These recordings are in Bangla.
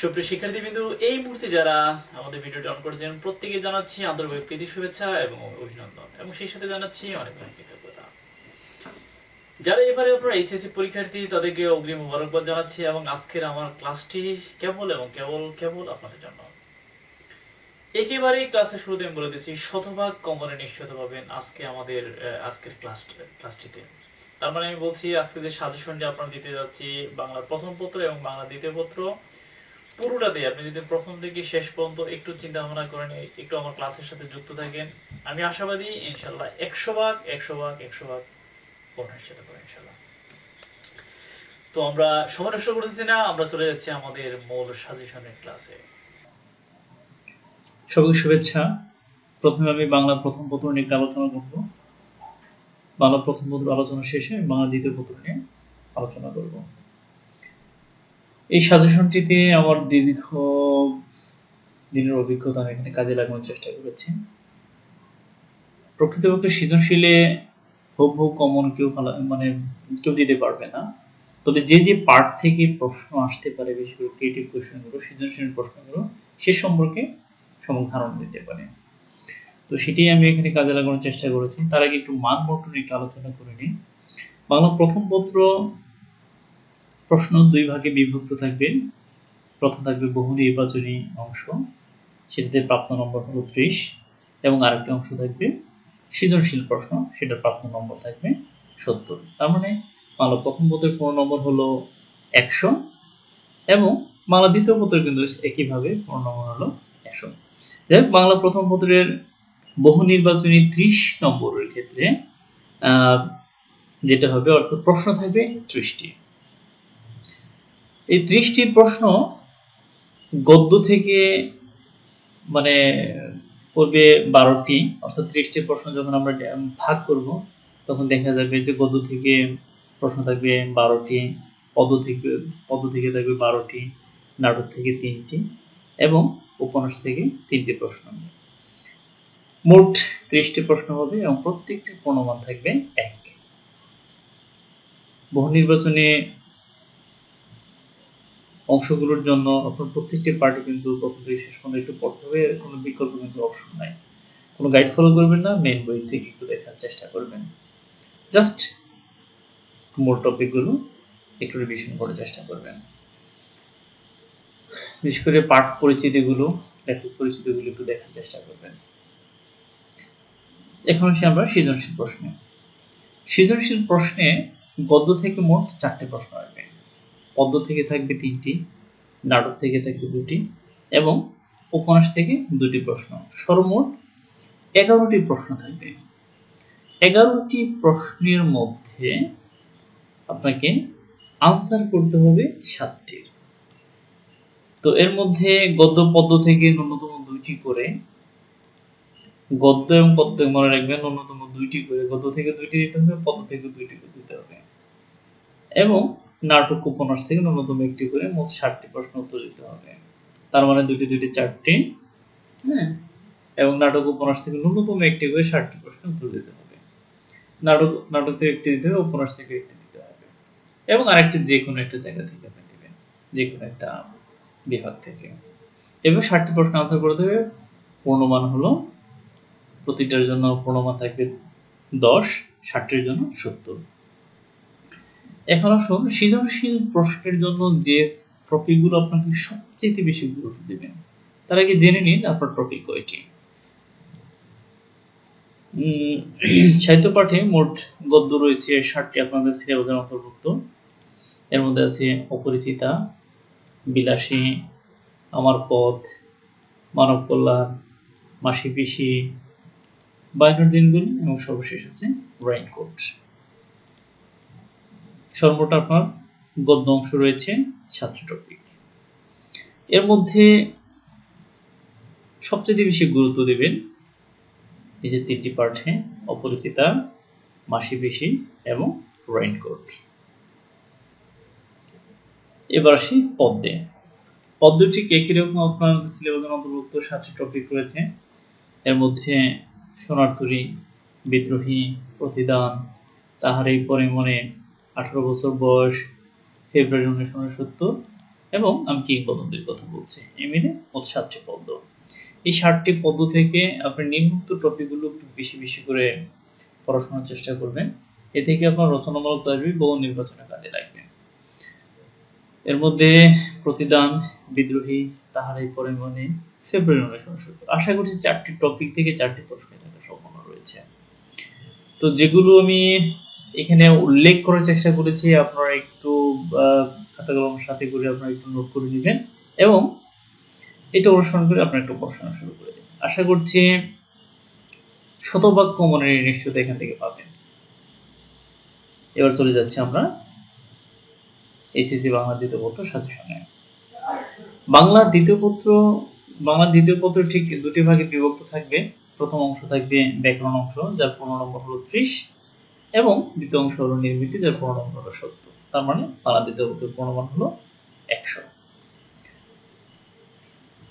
সুপ্রিয় শিক্ষার্থী বিন্দু এই মুহূর্তে যারা আমাদের ভিডিওটি অন করেছেন, প্রত্যেকে জানাচ্ছি আন্তরিক প্রীতি, শুভেচ্ছা এবং অভিনন্দন। এবং সেই সাথে জানাচ্ছি অনেক অনেক কৃতজ্ঞতা। যারা এবারে আপনারা এইচএসসি পরীক্ষার্থী, তাদেরকে অগ্রিম মোবারকবাদ জানাচ্ছি এবং আজকের আমার ক্লাসটি কেবল এবং কেবল কেবল আপনাদের জন্য। একেবারেই ক্লাসের শুরুতে আমি বলে দিচ্ছি, শতভাগ কমনে নিশ্চিত পাবেন আজকে আমাদের আজকের ক্লাস, ক্লাসটিতে। তার মানে আমি বলছি, আজকে যে সাজেশনটি আপনারা দিতে যাচ্ছি, বাংলার প্রথম পত্র এবং বাংলা দ্বিতীয় পত্র পুরোটাতে আপনি যদি প্রথম থেকে শেষ পর্যন্ত একটু চিন্তা ভাবনা করেন একটু আমার ক্লাসের সাথে যুক্ত থাকেন, আমি আশাবাদী ইনশাল্লাহ একশো ভাগ একশো ভাগ একশো ভাগ পড়ার সাথে পাবো ইনশাল্লাহ তো আমরা সময় নষ্ট করতেছি না, আমরা চলে যাচ্ছি আমাদের মূল সাজেশনের ক্লাসে। সবাইকে শুভেচ্ছা। প্রথমে আমি বাংলা প্রথম পত্র নিয়ে একটু আলোচনা করব। বাংলা প্রথম পত্র আলোচনা শেষে বাংলা দ্বিতীয় পত্র নিয়ে আলোচনা করব। এই সাজেশনটিতে আমার দীর্ঘ দিনের অভিজ্ঞতা আমি এখানে কাজে লাগানোর চেষ্টা করেছি। প্রকৃতপক্ষে সৃজনশীলে হুব হুব কমন কেউ মানে কেউ দিতে পারবে না। তবে যে যে পার্ট থেকে প্রশ্ন আসতে পারে বিশেষ করে ক্রিয়েটিভ কোশ্চেনগুলো সৃজনশীল প্রশ্নগুলো, সে সম্পর্কে সম্যক ধারণা দিতে পারে। তো সেটাই আমি এখানে কাজে লাগানোর চেষ্টা করেছি। তার আগে একটু মান বন্টন একটু আলোচনা করে নিই। বাংলা প্রথম পত্র প্রশ্ন দুই ভাগে বিভক্ত থাকবে। প্রথম থাকবে বহু নির্বাচনী অংশ, সেটাতে প্রাপ্ত নম্বর হলো ত্রিশ, এবং আরেকটি অংশ থাকবে সৃজনশীল প্রশ্ন সেটা প্রাপ্ত নম্বর থাকবে সত্তর। তার মানে বাংলা প্রথম পত্রের পূর্ণ নম্বর হলো একশো, এবং বাংলা দ্বিতীয় পত্রের কিন্তু একইভাবে পূর্ণ নম্বর হলো একশো। যাই বাংলা প্রথম পত্রের বহু নির্বাচনী ত্রিশ নম্বরের ক্ষেত্রে যেটা হবে, অর্থাৎ প্রশ্ন থাকবে ত্রিশটি। এই ত্রিশটি প্রশ্ন গদ্য থেকে মানে করবে বারোটি, অর্থাৎ ত্রিশটি প্রশ্ন যখন আমরা ভাগ করব, তখন দেখা যাবে যে গদ্য থেকে প্রশ্ন থাকবে বারোটি পদ থেকে পদ থেকে থাকবে বারোটি, নাটক থেকে তিনটি, এবং উপন্যাস থেকে তিনটি প্রশ্ন। মোট ত্রিশটি প্রশ্ন হবে এবং প্রত্যেকটি পূর্ণমান থাকবে এক। বহু নির্বাচনে অংশগুলোর জন্য আপনার প্রত্যেকটি পার্টি কিন্তু প্রথম থেকে শেষ পর্যন্ত একটু পড়তে হবে, কোনো বিকল্প কিন্তু অপশন নাই। কোনো গাইড ফলো করবেন না মেন বই থেকে একটু দেখার চেষ্টা করবেন। জাস্ট মূল টপিকগুলো একটু রিভিশন করার চেষ্টা করবেন। বিশেষ করে পাঠ পরিচিতিগুলো, লেখক পরিচিতিগুলো একটু দেখার চেষ্টা করবেন। এখন আসি আমরা সৃজনশীল প্রশ্নে। সৃজনশীল প্রশ্নে গদ্য থেকে মোট চারটে প্রশ্ন আসবে। পদ্য থেকে থাকবে তিনটি, নাটক থেকে থাকবে দুটি এবং উপন্যাস থেকে দুটি প্রশ্ন। সর্বমোট এগারোটি প্রশ্ন থাকবে। এগারোটি প্রশ্নের মধ্যে আপনাকে আনসার করতে হবে সাতটির। তো এর মধ্যে গদ্য, পদ্য থেকে ন্যূনতম দুইটি করে, গদ্য এবং পদ্য মনে রাখবেন ন্যূনতম দুইটি করে। গদ্য থেকে দুইটি দিতে হবে, পদ্য থেকে দুইটি করে দিতে হবে। এবং নাটক উপন্যাস থেকে ন্যূনতম একটি করে মোট ষাটটি প্রশ্ন উত্তর দিতে হবে। তার মানে দুইটি দুইটি, চারটি হ্যাঁ? এবং নাটক উপন্যাস থেকে ন্যূনতম একটি করে ষাটটি প্রশ্ন উত্তর দিতে হবে। নাটক নাটক থেকে একটি দিতে হবে, উপন্যাস থেকে একটি দিতে হবে। এবং আরেকটি যে কোনো একটা জায়গা থেকে আপনি দেবেন যে কোনো একটা বিভাগ থেকে। এবার ষাটটি প্রশ্ন আনসার করতে হবে পূর্ণমান হলো প্রতিটার জন্য পূর্ণমান থাকবে দশ, ষাটটির জন্য সত্তর। এখন আসুন, সৃজনশীল প্রশ্নের জন্য যে টপিকগুলো আপনাকে সবচেয়ে বেশি গুরুত্ব দেবেন তার আগে জেনে নিন আপনার টপিক কয়টি। সাহিত্য পাঠে মোট গদ্য রয়েছে ষাটটি, আপনাদের সিলেবাসের অন্তর্ভুক্ত। এর মধ্যে আছে অপরিচিতা, বিলাসী, আমার পথ, মানব কল্যাণ মাসি পিসি বাইরের দিনগুলি, এবং সর্বশেষ আছে রেইনকোট সর্বমোট আপনার গদ্য অংশ রয়েছে সাতটি টপিক এর মধ্যে সবচেয়ে বেশি গুরুত্ব দেবেন এই যে তিনটি পাঠে অপরিচিতা, মাসি পিসি এবং রেইনকোট এবার আসি পদ্মে পদ্ম ঠিক একই রকম আপনার সিলেবাসের অন্তর্ভুক্ত সাতটি টপিক রয়েছে? এর মধ্যে সোনার তরী বিদ্রোহী, প্রতিদান, তাহার এই পরে মনে আঠারো বছর বয়স, ফেব্রুয়ারি উনিশশো উনসত্তর এবং আমি কিংবদন্তির কথা বলছি। এই মিলে মোট সাতটি পদ্ম। এই ষাটটি পদ্ম থেকে আপনি নিম্নোক্ত টপিকগুলো একটু বেশি বেশি করে পড়াশোনার চেষ্টা করবেন। এ থেকে আপনার রচনামূলক তৈরি বহু নির্বাচনের কাজে লাগবে। এর মধ্যে প্রতিদান বিদ্রোহী তাহারাই পরে মনে ফেব্রুয়ারি উনিশশো উনসত্তর। আশা করছি চারটি টপিক থেকে চারটি প্রশ্ন থাকার সম্ভাবনা রয়েছে। তো যেগুলো আমি এখানে উল্লেখ করার চেষ্টা করেছি, আপনারা একটু খাতা কলমের সাথে করে আপনারা একটু নোট করে নেবেন। এবং এটা অনুসরণ করে আপনারা একটু পড়াশোনা শুরু করে দেবেন আশা করছি শতভাগ কমনের নিশ্চিত এখান থেকে পাবেন। এবার চলে যাচ্ছি আমরা এসএসসি বাংলা দ্বিতীয় পত্র সাজেশনে বাংলা দ্বিতীয় পত্র, বাংলা দ্বিতীয় পত্র ঠিক দুটি ভাগে বিভক্ত থাকবে। প্রথম অংশ থাকবে ব্যাকরণ অংশ, যার পনেরো নম্বর হলো ত্রিশ। এবং দ্বিতীয় অংশ হলো নির্মিতি, যার নম্বর হলো সত্য। তার মানে বাংলা দ্বিতীয় প্রণমান হলো একশো।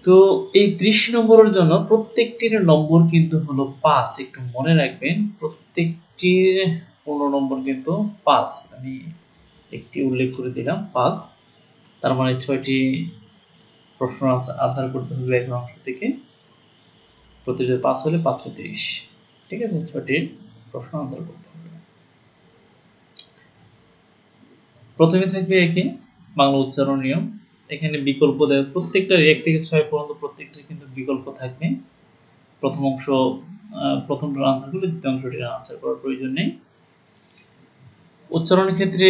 তো এই ত্রিশ নম্বরের জন্য প্রত্যেকটির নম্বর কিন্তু হলো পাঁচ। একটু মনে রাখবেন, প্রত্যেকটির পনেরো নম্বর কিন্তু পাঁচ। আমি একটি উল্লেখ করে দিলাম, পাঁচ। তার মানে ছয়টি প্রশ্ন আনসার করতে হবে এক অংশ থেকে। প্রতিটি পাঁচ হলে পাঁচশো তিরিশ। ঠিক আছে, ছয়টি প্রশ্ন আনসার করতে হবে প্রথমে থাকবে একে বাংলা উচ্চারণ নিয়ম। এখানে বিকল্প দেয় প্রত্যেকটা এক থেকে ছয় পর্যন্ত প্রত্যেকটা কিন্তু বিকল্প থাকবে। প্রথম অংশ আহ, প্রথমটার আনসার করলে দ্বিতীয় অংশটির আনসার করার প্রয়োজন নেই। উচ্চারণের ক্ষেত্রে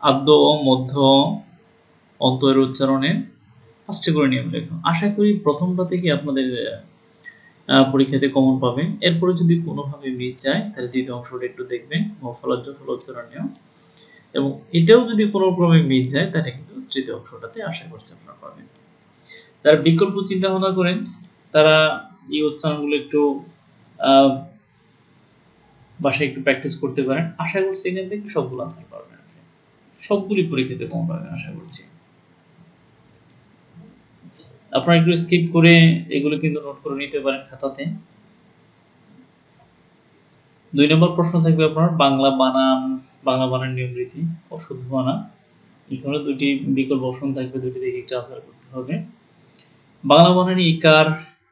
আদ্য মধ্য অন্তরের উচ্চারণে পাঁচটি করে নিয়ম লেখো। আশা করি প্রথমটা থেকে আপনাদের পরীক্ষাতে কমন পাবেন। এরপরে যদি কোনোভাবে মিস যায় তাহলে দ্বিতীয় অংশটা একটু দেখবেন। মফলাজ্য ফল উচ্চারণ নিয়ম। এবং এটাও যদি কোনো ক্রমে মিস যায়, তাহলে কিন্তু তৃতীয় অংশটাতে আশা করছি আপনারা পাবেন। যারা বিকল্প চিন্তা ভাবনা করেন। তারা এই উচ্চারণগুলো একটু বাসায় একটু প্র্যাকটিস করতে পারেন। আশা করছি এখান থেকে সবগুলো আনসার পারবেন সবগুলি পরীক্ষাতে কম পাবেন আশা করছি। আপনারা একটু স্কিপ করে এগুলো কিন্তু নোট করে নিতে পারেন খাতাতে। দুই নম্বর প্রশ্ন থাকবে আপনার, বাংলা বানান বাংলা নিয়ম রীতি অশুদ্ধ বানা এখানে দুটি বিকল্প অপশন থাকবে, দুটি থেকে একটা আনসার করতে হবে। বাংলা বানানে ইকার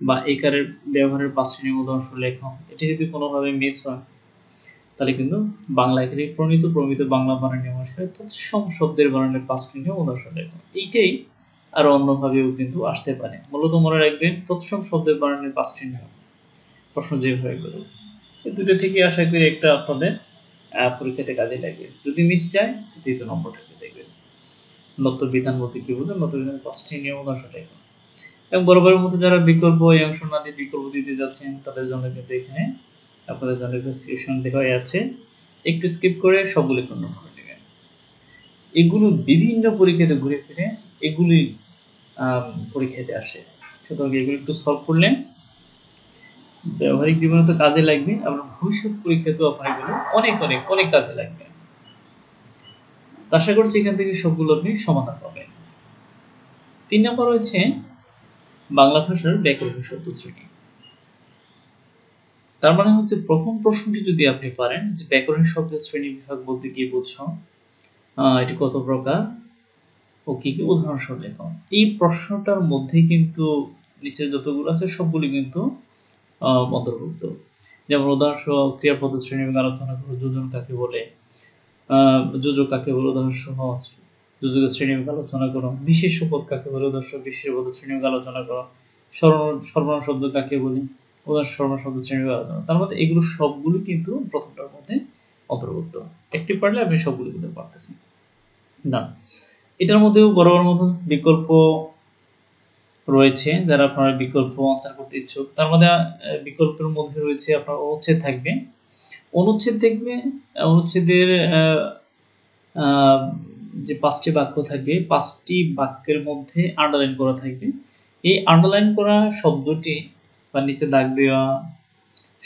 বা একারের ব্যবহারের পাঁচটি নিয়ম উদাহরণ লেখন এটি যদি কোনোভাবে মিস হয়, তাহলে কিন্তু বাংলা একারে প্রণীত, প্রমিত বাংলা বানান নিয়ম অনুসারে তৎসম শব্দের বানানের পাঁচটি নিয়ম উদাহরণ লেখন এইটাই আর অন্যভাবেও কিন্তু আসতে পারে। মূলত মনে রাখবেন, তৎসম শব্দের বানানের পাঁচটি নিয়ম। প্রশ্ন যেভাবে করো এই দুটো থেকে আশা করি একটা আপনাদের পরীক্ষাতে কাজে লাগবে যদি মিস যায়, দ্বিতীয় নম্বরটাকে দেখবেন। নত বিধান বলতে কি বোঝেন নত বিধান পাঁচটি নিয়ম উদাহরণ লেখন এবং বরাবরের মধ্যে যারা বিকল্প এই অংশ না দিয়ে বিকল্প দিতে যাচ্ছেন, তাদের জন্য কিন্তু এখানে আপনাদের জন্য সিচুয়েশন দেওয়া আছে। একটু স্কিপ করে সবগুলো নোট করে নেবেন। এগুলো বিভিন্ন পরীক্ষাতে ঘুরে ফিরে এগুলি পরীক্ষাতে আসে। সুতরাং এগুলো একটু সলভ করলে ব্যবহারিক জীবনে তো কাজে লাগবে এবং ভবিষ্যৎ পরীক্ষাতেও আপনার অনেক অনেক অনেক কাজে লাগবে। আশা করছি এখান থেকে সবগুলো আপনি সমাধান পাবেন। তিন নম্বর রয়েছে বাংলা ভাষার ব্যাকরণ শব্দ শ্রেণি। তার মানে হচ্ছে প্রথম প্রশ্নটি যদি আপনি পারেন যে ব্যাকরণ শব্দের শ্রেণি বিভাগ বলতে কি বুঝছ আহ, এটি কত প্রকার? ও কি কি উদাহরণ সহ লেখো? এই প্রশ্নটার মধ্যে কিন্তু নিচে যতগুলো আছে সবগুলি কিন্তু অন্তর্ভুক্ত। যেমন উদাহরণ সহ ক্রিয়াপদ শ্রেণি আলোচনা করো, যোজন কাকে বলে যোজক কাকে বলে উদাহরণ সহ যোজকের শ্রেণি আলোচনা করো, বিশেষ পদ কাকে বলে উদাহরণ বিশেষ পদ শ্রেণি আলোচনা করো সর্ব- সর্বনাম শব্দ কাকে বলি উদাহরণ সর্বনাম শব্দ শ্রেণি আলোচনা তার মধ্যে এগুলো সবগুলো কিন্তু প্রথমটার মধ্যে অন্তর্ভুক্ত। একটি পারলে আপনি সবগুলো কিন্তু পারতেছেন না এটার মধ্যেও বরাবর মতো বিকল্প রয়েছে, যারা আপনারা বিকল্প আনসার করতে ইচ্ছুক। তার মধ্যে বিকল্পের মধ্যে রয়েছে আপনার অনুচ্ছেদ থাকবে। অনুচ্ছেদ দেখবে, অনুচ্ছেদের যে পাঁচটি বাক্য থাকবে, পাঁচটি বাক্যের মধ্যে আন্ডারলাইন করা থাকবে। এই আন্ডারলাইন করা শব্দটি বা নিচে দাগ দেওয়া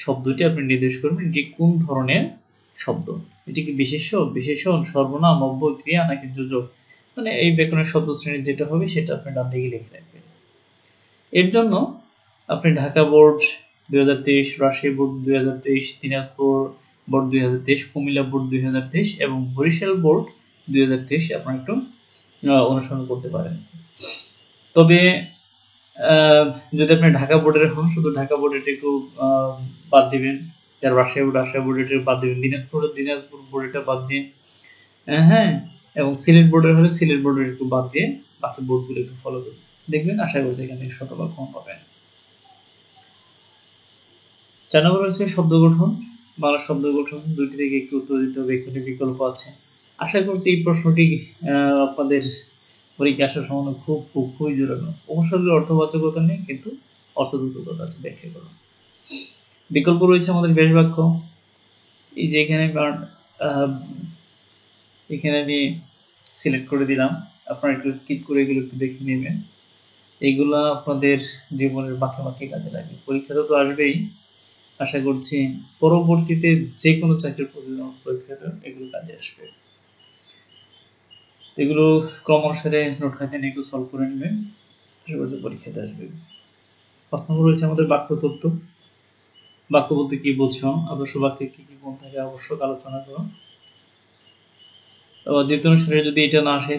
শব্দটি আপনি নির্দেশ করবেন এটি কোন ধরনের শব্দ? এটি কি বিশেষ্য, বিশেষণ, সর্বনাম অব্যয় ক্রিয়া নাকি যোজক? মানে এই ব্যাকরণের শব্দ শ্রেণি যেটা হবে সেটা আপনি ডান দিকে লিখে রাখবেন এর জন্য আপনি ঢাকা বোর্ড দুই হাজার তেইশ, রাজশাহী বোর্ড দুই হাজার তেইশ, দিনাজপুর বোর্ড দুই হাজার তেইশ, কুমিল্লা বোর্ড দুই হাজার তেইশ এবং বরিশাল বোর্ড দুই হাজার তেইশ আপনার একটু অনুসরণ করতে পারেন। তবে যদি আপনি ঢাকা বোর্ডের হন, শুধু ঢাকা বোর্ডের একটু বাদ দিবেন। যার রাজশাহী বোর্ড, রাজশাহী বোর্ডের বাদ দিবেন। দিনাজপুর দিনাজপুর বোর্ডেরটা বাদ দিয়ে হ্যাঁ এবং সিলেট বোর্ডের হলে সিলেট বোর্ডের একটু বাদ দিয়ে বাকি বোর্ডগুলো একটু ফলো করবেন দেখবেন, আশা করছি এখানে শতভাগ কম পাবেন। চার নম্বর শব্দ গঠন। বাংলা শব্দ গঠন দুইটি থেকে একটু উত্তর দিতে হবে এখানে বিকল্প আছে। আশা করছি এই প্রশ্নটি আপনাদের পরীক্ষা আসার সম্ভাবনা খুব খুব, খুবই জোরালো। উপসর্গের অর্থবাচকতা নেই, কিন্তু অর্থদূতকতা আছে, ব্যাখ্যা করুন। বিকল্প রয়েছে আমাদের বেশ বাক্য এই যে এখানে এখানে আমি সিলেক্ট করে দিলাম। আপনারা একটু স্কিপ করে এগুলো একটু দেখে নেবেন। এগুলা আপনাদের জীবনের বাঁকে বাঁকে কাজে লাগে। পরীক্ষাতে তো আসবেই। আশা করছি পরবর্তীতে যে কোনো চাকরির পরীক্ষাতে এগুলো কাজে আসবে। এগুলো ক্রম অনুসারে নোট খাতে একটু সলভ করে নেবেন। আশা করছি পরীক্ষাতে আসবে। পাঁচ নম্বর রয়েছে আমাদের বাক্য তত্ত্ব। বাক্য বলতে কি বোঝো? আদর্শ বাক্যে কি কি গুণ থাকে আবশ্যক? আলোচনা করো। দ্বিতীয় অনুসারে যদি এটা না আসে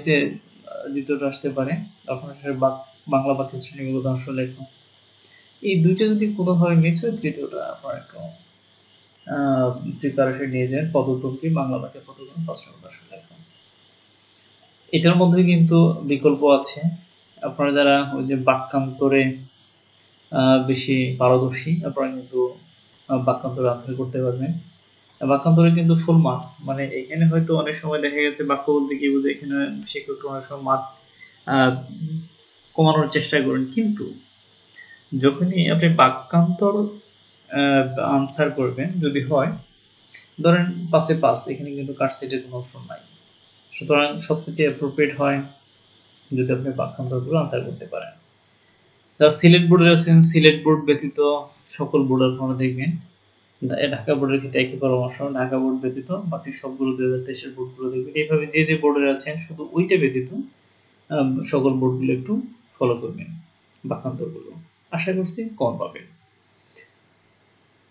দ্বিতীয়টা আসতে পারে। তখন অনুসারে বাক- বাংলা বাক্যের শ্রেণীগুলো উদাহরণ লেখো এই দুইটা যদি কোনোভাবে মিস হয়, তৃতীয়টা আপনার একটু প্রিপারেশন নিয়ে যান পদক্রম কি বাংলা বাক্যের পদক্রম প্রশ্ন উদাহরণ লেখো এটার মধ্যে কিন্তু বিকল্প আছে। আপনারা যারা ওই যে বাক্যান্তরে বেশি পারদর্শী, আপনারা কিন্তু বাক্যান্তরে আনসার করতে পারবেন। বাক্যান্তরে কিন্তু ফুল মার্কস মানে এখানে হয়তো অনেক সময় দেখা গেছে বাক্য বলতে কি বুঝে, এখানে শিক্ষক অনেক সময় মার্ক কমানোর চেষ্টা করেন। কিন্তু যখনই আপনি বাক্যান্তর আনসার করবেন, যদি হয়, ধরেন পাশে পাস এখানে কিন্তু কাট সেটের কোনো অপশন নাই। সুতরাং সবথেকে অ্যাপ্রোপ্রিয়েট হয় যদি আপনি বাক্যান্তরগুলো আনসার করতে পারেন। যারা সিলেট বোর্ডের আছেন সিলেট বোর্ড ব্যতীত সকল বোর্ড আপনারা দেখবেন ঢাকা বোর্ডের ক্ষেত্রে একই পরামর্শ, ঢাকা বোর্ড ব্যতীত বাকি সবগুলো দুই হাজার তেইশের বোর্ডগুলো দেখবেন। এইভাবে যে যে বোর্ডের আছেন, শুধু ওইটা ব্যতীত সকল বোর্ডগুলো একটু ফলো করবেন বাক্যান্তরগুলো আশা করছি কম পাবেন।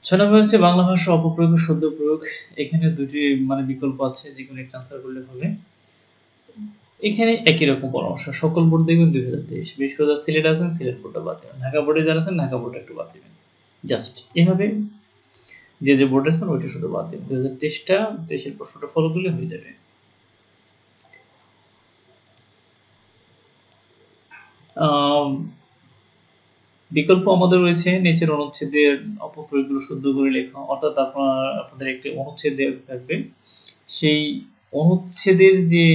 ছয় নম্বর হচ্ছে বাংলা ভাষা অপপ্রয়োগ শুদ্ধ প্রয়োগ। এখানে দুটি মানে বিকল্প আছে, যে কোনো একটা আনসার করলে হবে। এখানে একই রকম পরামর্শ। সকল বোর্ড দেখবেন দুই হাজার তেইশ। বিশেষ করে সিলেট আছেন, সিলেট বোর্ডটা বাদ দেবেন। ঢাকা বোর্ডে যারা আছেন, ঢাকা বোর্ডটা একটু বাদ দেবেন। জাস্ট এভাবে যে যে বোর্ড আছেন ওইটা শুধু বাদ দেবেন। দুই হাজার তেইশটা তেইশের প্রশ্নটা ফলো করলে হয়ে যাবে। বিকল্প আমাদের রয়েছে নিচের অনুচ্ছেদের অপপ্রয়োগগুলো শুদ্ধ করে লেখা, অর্থাৎ আপনার, আপনাদের একটি অনুচ্ছেদ থাকবে। সেই অনুচ্ছেদের যে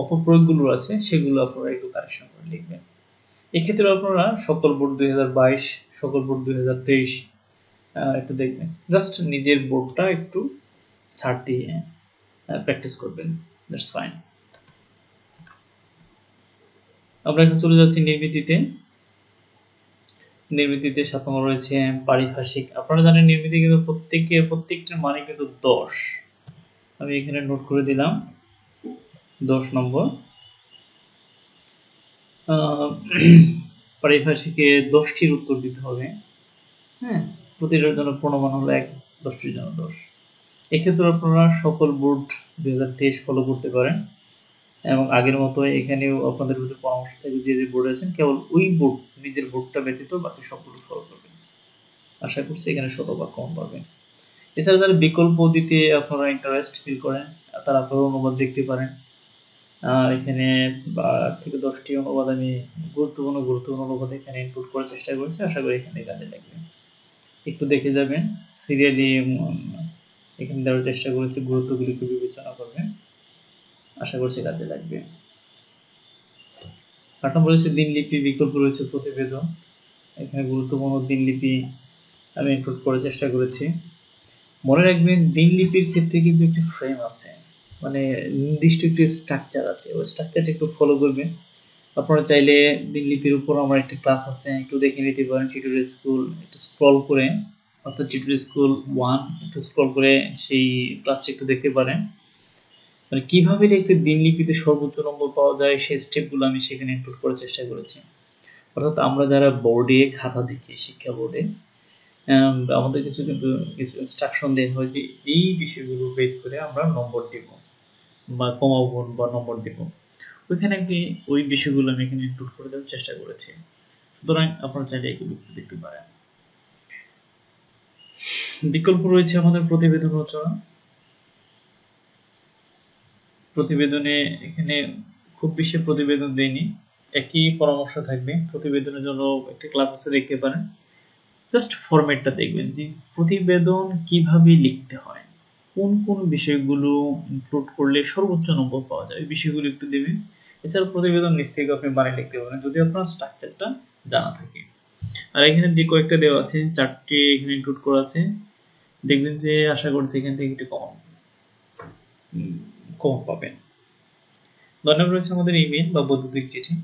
অপপ্রয়োগগুলো আছে, সেগুলো আপনারা একটু কারেকশন করে লিখবেন। এক্ষেত্রে আপনারা সকল বোর্ড দুই হাজার বাইশ, সকল বোর্ড দুই হাজার তেইশ একটু দেখবেন। জাস্ট নিজের বোর্ডটা একটু ছাড় দিয়ে প্র্যাকটিস করবেন। দ্যাটস ফাইন আমরা এখন চলে যাচ্ছি নির্মিতিতে। নির্মিতিতে সাত নম্বর রয়েছে, পারিভাষিক। আপনারা জানেন নির্মিতি কিন্তু প্রত্যেকের প্রত্যেকটার মানে কিন্তু দশ। আমি এখানে নোট করে দিলাম। দশ নম্বর। পারিভাষিকে দশটির উত্তর দিতে হবে। হ্যাঁ প্রতিটার জন্য প্রণমান হলো এক, দশটির জন্য দশ। এক্ষেত্রে আপনারা সকল বোর্ড দুই হাজার তেইশ ফলো করতে পারেন। এবং আগের মতো এখানেও আপনাদের প্রতি পরামর্শ থাকে যে যে বোর্ড আছেন, কেবল ওই বোর্ড নিজের বোর্ডটা ব্যতীত বাকি সবগুলো ফলো করবেন। আশা করছি এখানে শতভাগ কম পাবেন। এছাড়া যারা বিকল্প দিতে আপনারা ইন্টারেস্ট ফিল করেন, তারা আপনারা অনুবাদ দেখতে পারেন। এখানে আট থেকে দশটি অনুবাদ আমি গুরুত্বপূর্ণ গুরুত্বপূর্ণ অনুবাদ এখানে ইনপুট করার চেষ্টা করেছি। আশা করি এখানে কাজে লাগবে। একটু দেখে যাবেন। সিরিয়ালি এখানে দেওয়ার চেষ্টা করেছি। গুরুত্বগুলিকে বিবেচনা করবেন। আশা করছি কাজে লাগবে। আট নম্বর রয়েছে দিনলিপি বিকল্প রয়েছে প্রতিবেদন। এখানে গুরুত্বপূর্ণ দিনলিপি আমি ইনপুট করার চেষ্টা করেছি। মনে রাখবেন দিনলিপির ক্ষেত্রে কিন্তু একটি ফ্রেম আছে। মানে নির্দিষ্ট একটি স্ট্রাকচার আছে। ওই স্ট্রাকচারটা একটু ফলো করবেন। আপনারা চাইলে দিনলিপির উপর আমার একটা ক্লাস আছে, একটু দেখে নিতে পারেন। টিউটোরিয়াল স্কুল একটু স্ক্রল করে, অর্থাৎ টিউটোরিয়াল স্কুল ওয়ান একটু স্ক্রল করে সেই ক্লাসটা একটু দেখতে পারেন। মানে কীভাবে লিখতে দিনলিপিতে সর্বোচ্চ নম্বর পাওয়া যায়, সেই স্টেপগুলো আমি সেখানে ইনপুট করার চেষ্টা করেছি। অর্থাৎ আমরা যারা বোর্ডে খাতা দেখি, শিক্ষা বোর্ডে আমাদের কিছু কিন্তু কিছু ইনস্ট্রাকশন দেওয়া হয় যে এই বিষয়গুলো বেস করে আমরা নম্বর দিব বা কমাবো বা নম্বর দেব। ওইখানে আপনি ওই বিষয়গুলো আমি এখানে ইনক্লুড করে দেওয়ার চেষ্টা করেছি। সুতরাং আপনারা চাইলে এগুলো দেখতে পারেন। বিকল্প রয়েছে আমাদের প্রতিবেদন রচনা। প্রতিবেদনে এখানে খুব বেশি প্রতিবেদন দেয়নি একই পরামর্শ থাকবে। প্রতিবেদনের জন্য একটা ক্লাস আছে, দেখতে পারেন। জাস্ট ফরম্যাটটা দেখবেন যে প্রতিবেদন কীভাবে লিখতে হয়। কোন কোন বিষয়গুলো ইনক্লুড করলে সর্বোচ্চ নম্বর পাওয়া যায় বিষয়গুলো একটু দেবেন। এছাড়া প্রতিবেদন নিচ থেকে আপনি বানিয়ে লিখতে পারেন, যদি আপনার স্ট্রাকচারটা জানা থাকে। আর এখানে যে কয়েকটা দেওয়া আছে, চারটি এখানে ইনক্লুড করা আছে। দেখবেন যে আশা করছি এখান থেকে একটু কম কম পাবেন। ধন্যবাদ রয়েছে আমাদের ইমেল বা বৈদ্যুতিক চিঠি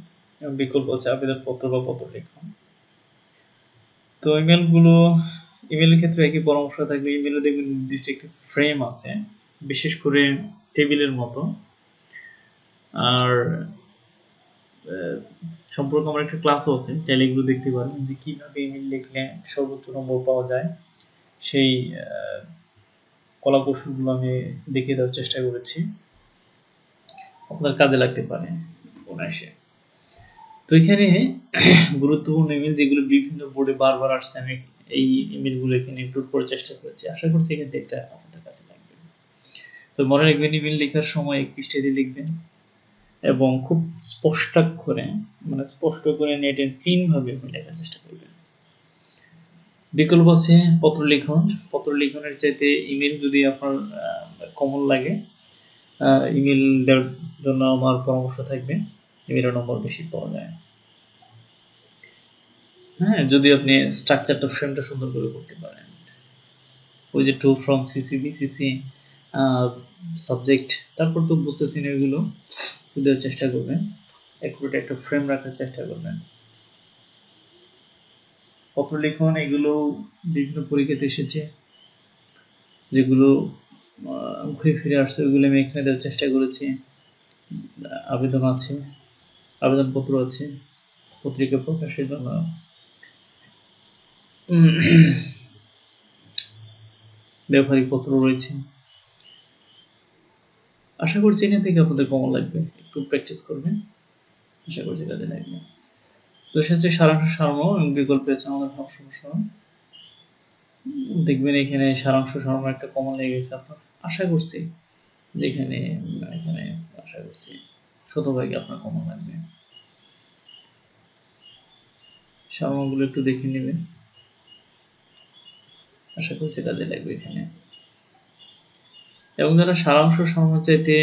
বিকল্প আছে আবেদনপত্র বা পত্র লেখন তো ইমেলগুলো ইমেলের ক্ষেত্রে একই পরামর্শ থাকবে ইমেলে দেখবেন নির্দিষ্ট একটি ফ্রেম আছে বিশেষ করে টেবিলের মতো। আর সম্পর্কে আমার একটা ক্লাসও আছে চাইলে এগুলো দেখতে পারেন যে কীভাবে ইমেল লিখলে সর্বোচ্চ নম্বর পাওয়া যায়। সেই আহ, কলা কৌশলগুলো আমি দেখিয়ে দেওয়ার চেষ্টা করেছি। আপনার কাজে লাগতে পারে অনায়াসে। তো এখানে গুরুত্বপূর্ণ ইমেল যেগুলো বিভিন্ন বোর্ডে বারবার আসছে, আমি এই ইমেলগুলো এখানে ইনক্লুড করার চেষ্টা করেছি। আশা করছি এখান একটা আপনাদের কাছে লাগবে। তো মনে রাখবেন ইমেল লেখার সময় এক পৃষ্ঠা দিয়ে লিখবেন এবং খুব স্পষ্টাক্ষরে মানে স্পষ্ট করে নেট এন্ড ক্লিন আপনি লেখার চেষ্টা করবেন। বিকল্প আছে পত্র লিখন পত্র লিখনের চাইতে ইমেল যদি আপনার কমন লাগে ইমেল দেওয়ার জন্য আমার পরামর্শ থাকবে। ইমেলের নম্বর বেশি পাওয়া যায়। হ্যাঁ যদি আপনি স্ট্রাকচারটা ফ্রেমটা সুন্দর করে করতে পারেন। ওই যে to from CC BCC subject তারপর তো বুঝতেছেন ওইগুলো দেওয়ার চেষ্টা করবেন। একুরেট একটা ফ্রেম রাখার চেষ্টা করবেন। পত্র লিখন এগুলো বিভিন্ন পরীক্ষাতে এসেছে, যেগুলো ঘুরে ফিরে আসছে, ওইগুলো আমি এখানে দেওয়ার চেষ্টা করেছি। আবেদন আছে, আবেদনপত্র আছে, পত্রিকা প্রকাশের জন্য। ব্যবহারিক পত্র রয়েছে। আশা করছি এখান থেকে আপনাদের কমন লাগবে? একটু প্র্যাকটিস করবেন। আশা করছি কাজে লাগবে। তো সে হচ্ছে সারাংশ সারণ এবং বিকল্প আছে আমাদের ভাব সমস্যা দেখবেন এখানে সারাংশ সারণ একটা কমন লেগে গেছে আপনার। আশা করছি। যেখানে, এখানে আশা করছি। শতভাগে আপনার কমন লাগবে। সারণগুলো একটু দেখে নেবেন। আশা করছি কাজে লাগবে এখানে। এবং যারা সারাংশ সারণ চাইতে,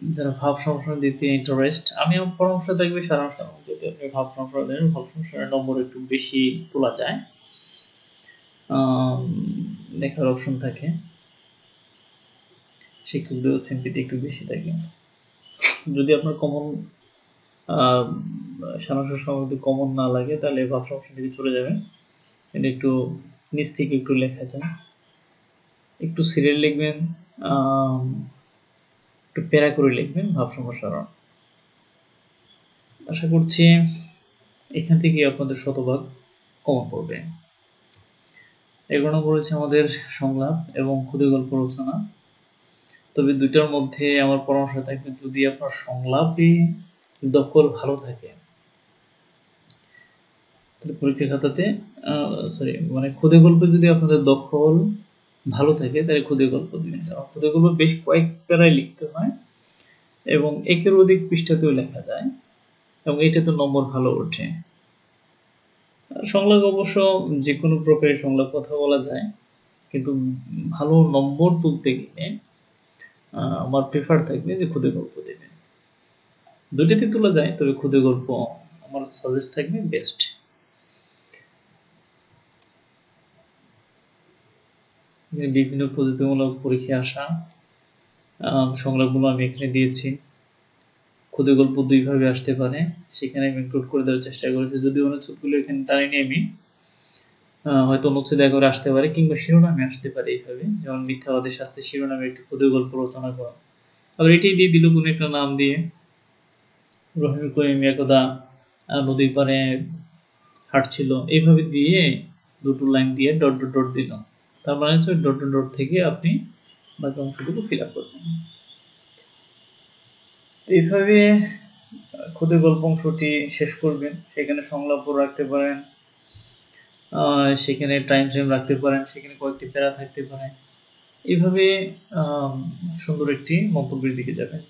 যারা ভাব সংস্করণ দিতে ইন্টারেস্ট আমি আমার পরামর্শ থাকবে সারাংশ যদি আপনি ভাব সংস্করণ দেন, ভাব সংস্করণের নম্বর একটু বেশি তোলা যায়। লেখার অপশন থাকে। শিক্ষকদের সিম্পিটি একটু বেশি থাকে। যদি আপনার কমন সারাংশ যদি কমন না লাগে, তাহলে ভাব সংস্করণ থেকে চলে যাবেন। এটা একটু নিচ থেকে একটু লেখা যায় একটু সিরিয়াল লিখবেন একটু প্যারা করে লিখবেন ভাব সম্প্রসারণ আশা করছি এখান থেকে আপনাদের শতভাগ কমন পড়বে। নম্বর হচ্ছে আমাদের সংলাপ এবং ক্ষুদে গল্প রচনা। তবে দুইটার মধ্যে আমার পরামর্শ থাকবে যদি আপনার সংলাপে দখল ভালো থাকে, তাহলে পরীক্ষা খাতাতে সরি মানে ক্ষুদে গল্পে যদি আপনাদের দখল ভালো থাকে, তাহলে ক্ষুদে গল্প দিবেন কারণ ক্ষুদে গল্প বেশ কয়েক প্যারায় লিখতে হয় এবং একের অধিক পৃষ্ঠাতেও লেখা যায় এবং এটা তো নম্বর ভালো ওঠে। সংলাপ অবশ্য যে কোনো প্রকারের সংলাপ, কথা বলা যায়, কিন্তু ভালো নম্বর তুলতে গেলে আমার প্রেফার থাকবে যে ক্ষুদে গল্প দেবে। দুটিতে তোলা যায়, তবে ক্ষুদে গল্প আমার সাজেস্ট থাকবে বেস্ট বিভিন্ন প্রতিযোগিতামূলক পরীক্ষায় আসা সংলাপগুলো আমি এখানে দিয়েছি। ক্ষুদে গল্প দুইভাবে আসতে পারে, সেখানে আমি ইনক্লুড করে দেওয়ার চেষ্টা করেছি। যদি অনুচ্ছেদগুলো এখানে টানিনি আমি হয়তো অনুচ্ছেদ করে আসতে পারে কিংবা শিরোনামে আসতে পারে এইভাবে। যেমন মিথ্যাবাদী শাস্তি শিরোনামে একটি ক্ষুদে গল্প রচনা করা। আবার এটাই দিয়ে দিল কোনো একটা নাম দিয়ে। রহিম করিম, একদা নদীর পাড়ে হাঁটছিল। এইভাবে দিয়ে দুটো লাইন দিয়ে ডট ডট ডট দিল। তার মানে হচ্ছে ডট ডট ডট থেকে আপনি বাকি অংশটুকু ফিল আপ করবেন। এইভাবে ক্ষুদে গল্প অংশটি শেষ করবেন। সেখানে সংলাপ রাখতে পারেন। সেখানে টাইম ফ্রেম রাখতে পারেন সেখানে কয়েকটি প্যারা থাকতে পারে। এইভাবে আম, সুন্দর একটি মন্তব্যের দিকে যাবেন।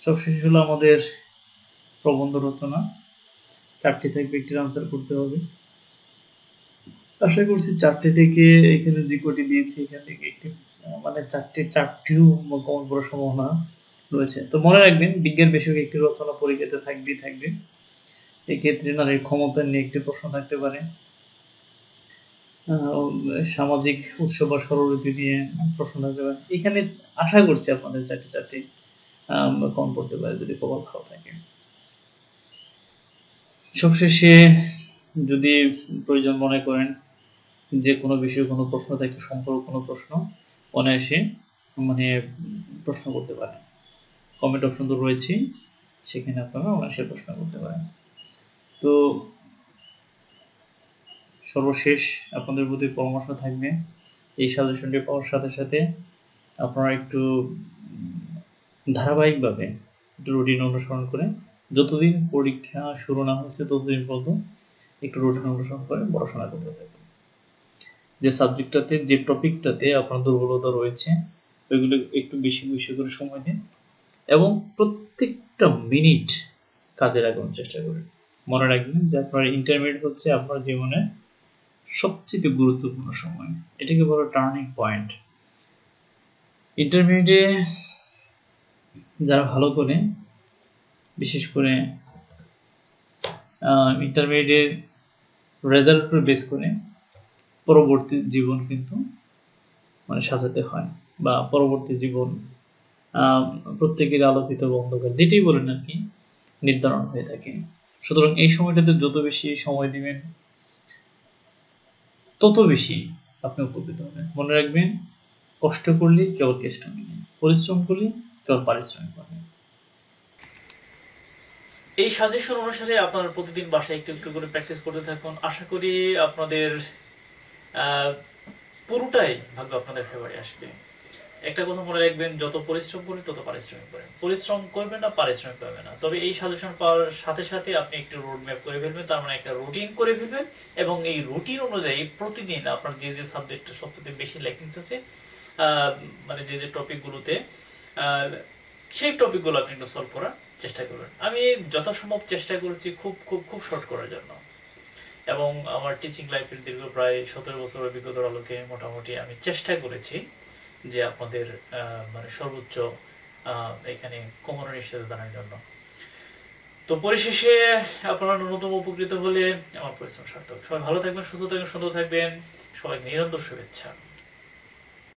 সবশেষ হলো আমাদের প্রবন্ধ রচনা। চারটি থাকবে একটি আনসার করতে হবে। আশা করছি চারটে থেকে এখানে যে কটি দিয়েছি এখান থেকে একটি মানে চারটে চারটিও কমন পড়ার সম্ভাবনা রয়েছে। তো মনে রাখবেন বিজ্ঞান বিষয়ক একটি রচনা পরীক্ষাতে থাকবেই থাকবে। এক্ষেত্রে নারীর ক্ষমতা নিয়ে একটি প্রশ্ন থাকতে পারে। সামাজিক উৎসব বা সরস্বতী নিয়ে প্রশ্ন থাকতে পারে। এখানে আশা করছি আপনাদের চারটি চারটি কম পড়তে পারে যদি কপাল ভালো থাকে। সবশেষে যদি প্রয়োজন মনে করেন, যে কোনো বিষয়ে কোনো প্রশ্ন থাকে সম্পর্ক কোনো প্রশ্ন অনায়াসে মানে প্রশ্ন করতে পারেন। কমেন্ট অপশন তো রয়েছে সেখানে আপনারা অনায়াসে প্রশ্ন করতে পারেন। তো সর্বশেষ আপনাদের প্রতি পরামর্শ থাকবে এই সাজেশনটি পাওয়ার সাথে সাথে আপনারা একটু ধারাবাহিকভাবে একটু রুটিন অনুসরণ করে যতদিন পরীক্ষা শুরু না হচ্ছে ততদিন পর্যন্ত একটু রুটিন অনুসরণ করে পড়াশোনা করতে থাকবেন যে সাবজেক্টটাতে যে টপিকটাতে আপনার দুর্বলতা রয়েছে, ওইগুলো একটু বেশি বেশি করে সময় দিন এবং প্রত্যেকটা মিনিট কাজে লাগানোর চেষ্টা করুন। মনে রাখবেন যে আপনার ইন্টারমিডিয়েট হচ্ছে আপনার জীবনে সবচেয়ে গুরুত্বপূর্ণ সময়। এটাকে বলা টার্নিং পয়েন্ট ইন্টারমিডিয়েটে যারা ভালো করে, বিশেষ করে ইন্টারমিডিয়েট রেজাল্ট উপর বেস করে, পরবর্তী জীবন কিন্তু মানে সাজাতে হয় বা পরবর্তী জীবন প্রত্যেকের আলোকিত বা অন্ধকার যেটাই বলেন আর কি, নির্ধারণ হয়ে থাকে। সুতরাং এই সময়টাতে যত বেশি সময় দিবেন, তত বেশি আপনি উপকৃত হবেন। মনে রাখবেন, কষ্ট করলে কেবল কেষ্ট মিলে পরিশ্রম করলে কেবল পারিশ্রমিক পাবেন এই সাজেশন অনুসারে আপনারা প্রতিদিন বাসায় একটু একটু করে প্র্যাকটিস করতে থাকুন। আশা করি আপনাদের পুরোটাই ভাগ্য আপনাদের ফেভারে আসবে। একটা কথা মনে রাখবেন, যত পরিশ্রম করবেন তত পারিশ্রমিক পাবেন পরিশ্রম করবেন না, পারিশ্রমিক পাবেন না। তবে এই সাজেশন পাওয়ার সাথে সাথে আপনি একটু রোড ম্যাপ করে ফেলবেন, তার মানে একটা রুটিন করে ফেলবেন এবং এই রুটিন অনুযায়ী প্রতিদিন আপনার যে যে সাবজেক্টে সবচেয়ে বেশি ল্যাকিংস আছে মানে যে যে টপিকগুলোতে সেই টপিকগুলো আপনি একটু সলভ করার চেষ্টা করবেন। আমি যথাসম্ভব চেষ্টা করেছি খুব খুব খুব শর্ট করার জন্য। এবং আমার টিচিং লাইফের দীর্ঘ প্রায় সতেরো বছর অভিজ্ঞতার আলোকে মোটামুটি আমি চেষ্টা করেছি। যে আপনাদের মানে সর্বোচ্চ এখানে নিশ্চিত দানের জন্য। তো পরিশেষে আপনারা ন্যূনতম উপকৃত হলে আমার পরিশ্রম সার্থক। সবাই ভালো থাকবেন, সুস্থ থাকবেন, সুন্দর থাকবেন। সবাই নিরন্তর শুভেচ্ছা।